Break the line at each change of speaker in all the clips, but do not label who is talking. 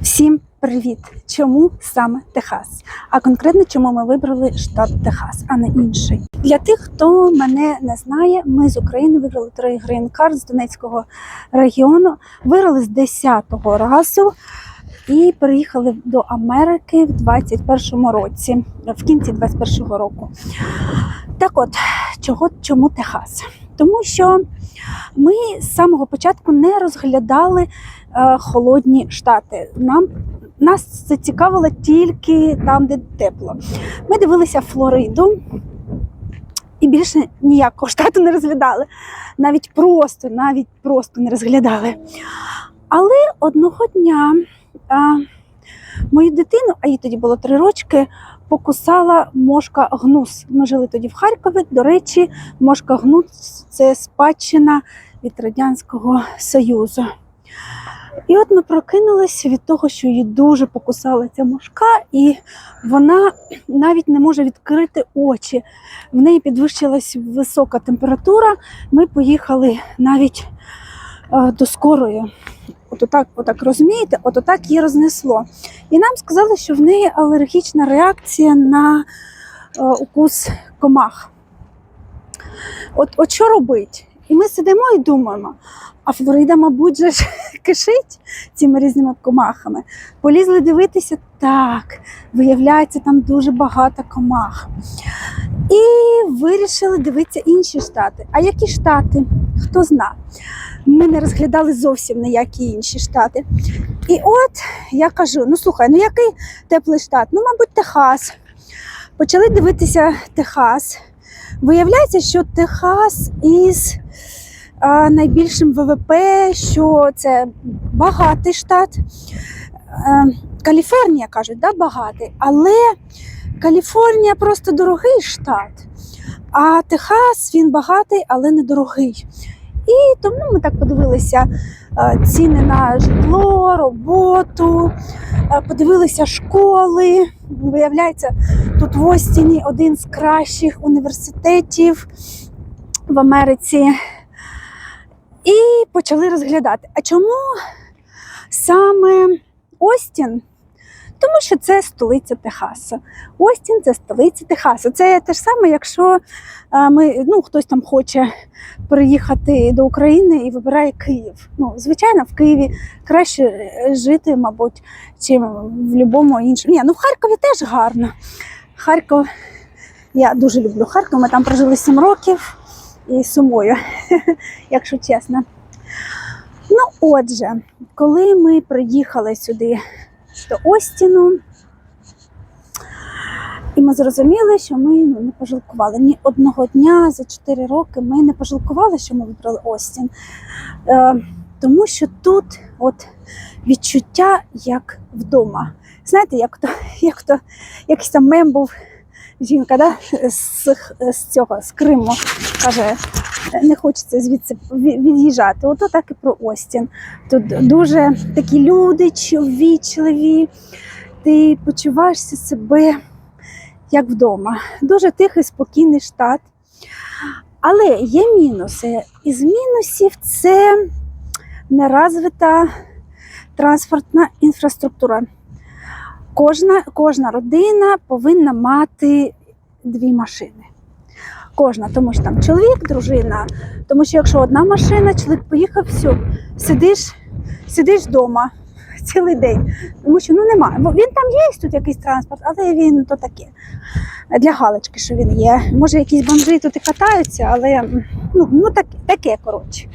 Всім привіт! Чому саме Техас? А конкретно чому ми вибрали штат Техас, а не інший? Для тих, хто мене не знає, ми з України виграли три грін-карт з Донецького регіону, виграли з 10-го разу і переїхали до Америки в 21-му році, в кінці 21-го року. Так от, чого, чому Техас? Тому що ми з самого початку не розглядали е, холодні штати. Нам нас це цікавило тільки там, де тепло. Ми дивилися Флориду і більше ніякого штату не розглядали. Навіть просто, навіть просто не розглядали. Але одного дня а, мою дитину, а їй тоді було три рочки, покусала мошка гнус. Ми жили тоді в Харкові. До речі, мошка гнус це спадщина від Радянського Союзу. І от ми прокинулися від того, що її дуже покусала ця мошка, і вона навіть не може відкрити очі. В неї підвищилась висока температура. Ми поїхали навіть до скорої. От отак, отак розумієте, от отак її рознесло. І нам сказали, що в неї алергічна реакція на е, укус комах. От, от що робить? І ми сидимо і думаємо, а Флорида, мабуть, же кишить цими різними комахами. Полізли дивитися, так, виявляється, там дуже багато комах. І вирішили дивитися інші штати. А які штати? Хто зна? Ми не розглядали зовсім ніякі інші штати. І от я кажу: ну слухай, ну який теплий штат? Ну, мабуть, Техас. Почали дивитися Техас. Виявляється, що Техас із найбільшим ВВП, що це багатий штат. Е, Каліфорнія кажуть, да, багатий, але Каліфорнія просто дорогий штат. А Техас він багатий, але не дорогий. І тому ми так подивилися е, ціни на житло, роботу, е, подивилися школи. Виявляється, тут в Остіні один з кращих університетів в Америці. І почали розглядати. А чому саме Остін? Тому що це столиця Техасу. Остін це столиця Техасу. Це те ж саме, якщо ми, ну, хтось там хоче переїхати до України і вибирає Київ. Ну, звичайно, в Києві краще жити, мабуть, чим в будь-якому іншому. Ні, ну в Харкові теж гарно. Харків, я дуже люблю Харків. Ми там прожили 7 років і сумую, якщо чесно. Ну, отже, коли ми приїхали сюди до Остіну, і ми зрозуміли, що ми ну, не пожалкували. Ні одного дня за 4 роки ми не пожалкували, що ми вибрали Остін. Е, тому що тут от відчуття як вдома. Знаєте, як то, як то якийсь там мем був жінка да? з, з цього з Криму каже, не хочеться звідси ві- від'їжджати. Ото так і про Остін. Тут дуже такі люди ввічливі, ти почуваєшся себе як вдома. Дуже тихий, спокійний штат. Але є мінуси. Із мінусів це нерозвита транспортна інфраструктура. Кожна, кожна родина повинна мати дві машини. Кожна, тому що там чоловік, дружина. Тому що якщо одна машина, чоловік поїхав, все, сидиш, сидиш вдома цілий день. Тому що ну немає. Бо він там є тут якийсь транспорт, але він то таке. Для галочки, що він є. Може, якісь бомжі тут і катаються, але ну, ну так, таке, коротше.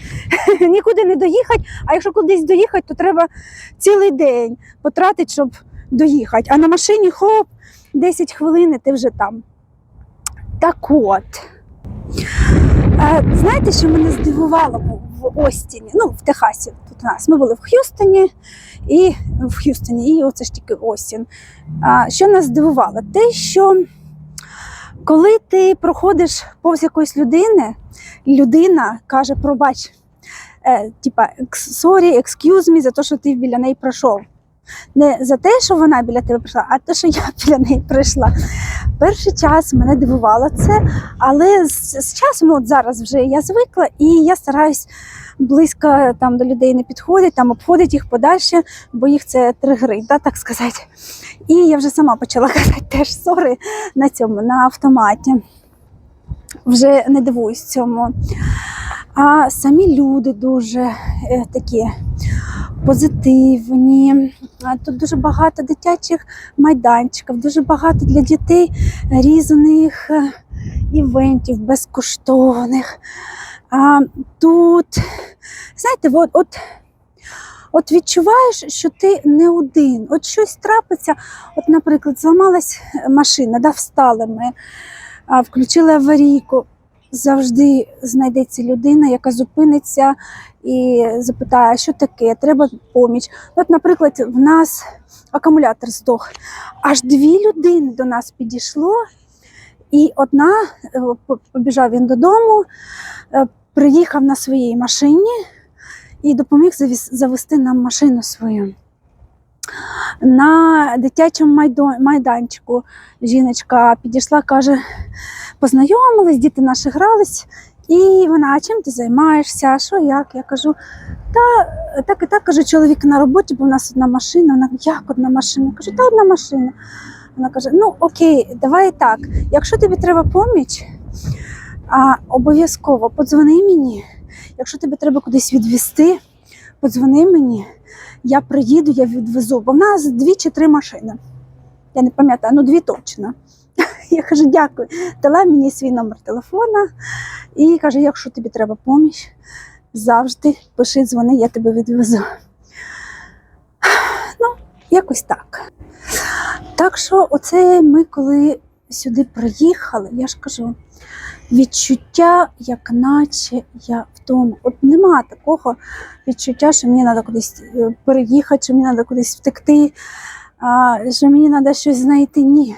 Нікуди не доїхати, а якщо кудись доїхати, то треба цілий день потратити, щоб доїхати. А на машині хоп, 10 хвилин і ти вже там. Так от. Е, Знаєте, що мене здивувало в- Остіні, ну, в Техасі тут у нас. Ми були в Х'юстоні і в Х'юстоні, і оце ж тільки Остін. Що нас здивувало? Те, що коли ти проходиш повз якоїсь людини, людина каже, пробач, е, типа, sorry, excuse me за те, що ти біля неї пройшов. Не за те, що вона біля тебе прийшла, а те, що я біля неї прийшла. Перший час мене дивувало це, але з, з часом, ну, от зараз вже я звикла, і я стараюсь близько там до людей не підходити, там обходити їх подальше, бо їх це тригерить, да, так сказати. І я вже сама почала казати теж сори на цьому, на автоматі. Вже не дивуюсь цьому. А самі люди дуже е, такі позитивні. Тут дуже багато дитячих майданчиків, дуже багато для дітей різних е, івентів безкоштовних. А тут, знаєте, от, от, от відчуваєш, що ти не один. От щось трапиться. От, наприклад, зламалась машина, да, встали ми, включили аварійку. Завжди знайдеться людина, яка зупиниться і запитає, що таке, треба поміч. От, наприклад, в нас акумулятор здох. Аж дві людини до нас підійшло, і одна е, побіжав він додому, е, приїхав на своїй машині і допоміг завести нам машину свою. На дитячому майданчику жіночка підійшла, каже, познайомились, діти наші грались. І вона, а чим ти займаєшся? Що як? Я кажу, та так і так кажу, чоловік на роботі, бо в нас одна машина. Вона як одна машина? Я кажу, та одна машина. Вона каже: Ну окей, давай так. Якщо тобі треба поміч, а, обов'язково подзвони мені. Якщо тобі треба кудись відвести, подзвони мені. Я приїду, я відвезу. Бо в нас дві чи три машини. Я не пам'ятаю, ну дві точно. Я кажу, дякую. Дала мені свій номер телефона і каже: якщо тобі треба поміч, завжди пиши, дзвони, я тебе відвезу. Ну, якось так. Так що, оце ми, коли сюди приїхали, я ж кажу, відчуття, як наче я вдома. От нема такого відчуття, що мені треба кудись е, переїхати, що мені треба кудись втекти, що мені треба щось знайти. Ні.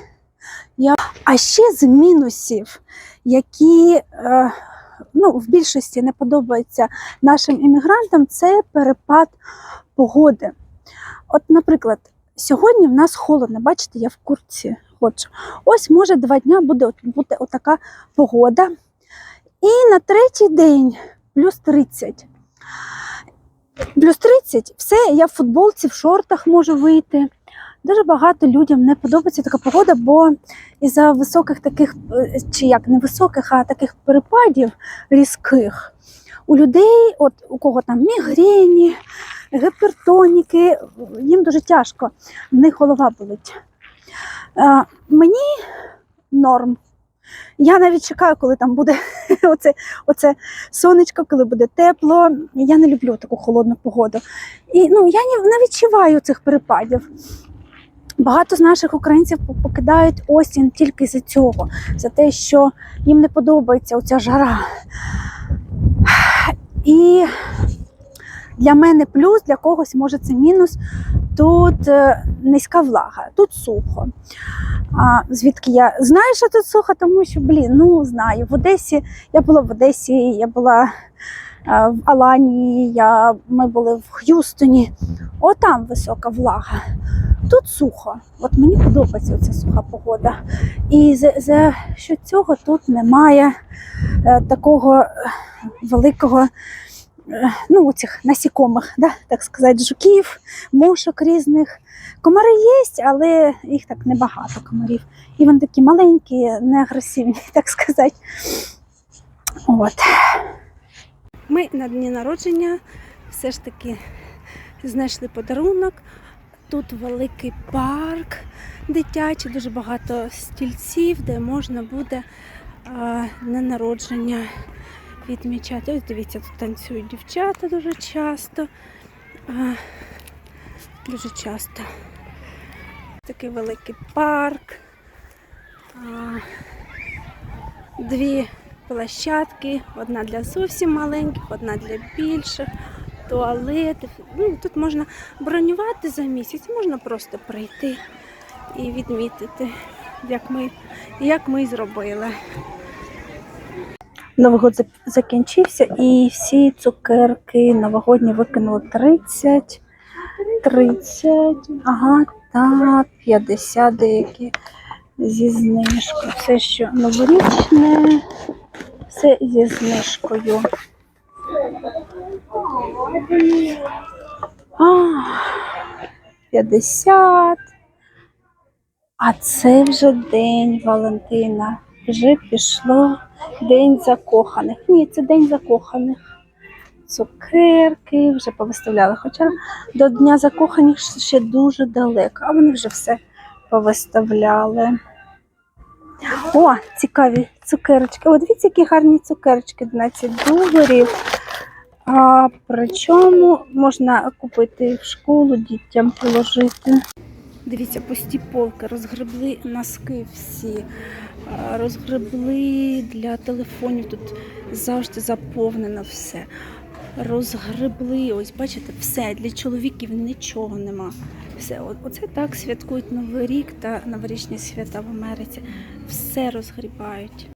Я... А ще з мінусів, які е, ну, в більшості не подобаються нашим іммігрантам, це перепад погоди. От, наприклад, сьогодні в нас холодно, бачите, я в куртці ходжу. Ось може два дня буде бути отака погода. І на третій день плюс 30. Плюс 30, все, я в футболці, в шортах можу вийти. Дуже багато людям не подобається така погода, бо із-за високих таких, е, чи як не високих, а таких перепадів різких. У людей, от у кого там мігрені, гіпертоніки, їм дуже тяжко, в них голова болить. Е, мені норм. Я навіть чекаю, коли там буде оце, оце сонечко, коли буде тепло. Я не люблю таку холодну погоду. І ну, я не, відчуваю цих перепадів. Багато з наших українців покидають осінь тільки за цього, за те, що їм не подобається оця жара. І для мене плюс, для когось може це мінус. Тут е, низька влага, тут сухо. А звідки я знаю, що тут сухо, тому що, блін, ну знаю. В Одесі я була в Одесі, я була е, в Аланії, я, ми були в Х'юстоні. Отам висока влага. Тут сухо. От мені подобається ця суха погода. І за, за що цього тут немає е, такого великого. Е, Ну, цих насікомих, да, так сказати, жуків, мушок різних. Комари є, але їх так небагато комарів. І вони такі маленькі, не агресивні, так сказати. От. Ми на дні народження все ж таки знайшли подарунок. Тут великий парк дитячий, дуже багато стільців, де можна буде а, на народження відмічати. Ось дивіться, тут танцюють дівчата дуже часто. Дуже часто. Такий великий парк. Дві площадки, одна для зовсім маленьких, одна для більших, туалети. Ну, тут можна бронювати за місяць, можна просто прийти і відмітити, як ми, як ми зробили. Новий год закінчився і всі цукерки новогодні викинули 30 30, ага, та 50 деякі зі знижкою. Все, що новорічне, все зі знижкою. А, 50. А це вже день Валентина. Вже пішло День закоханих. Ні, це День закоханих. Цукерки вже повиставляли. Хоча до Дня закоханих ще дуже далеко, а вони вже все повиставляли. О, цікаві цукерочки. О, дивіться, які гарні цукерочки, 12 доларів. А причому можна купити в школу дітям положити. Дивіться, пусті полки, розгребли носки всі, розгребли для телефонів. Тут завжди заповнено все. Розгребли, ось бачите, все для чоловіків нічого нема. Все, оце так святкують Новий рік та новорічні свята в Америці. Все розгрібають.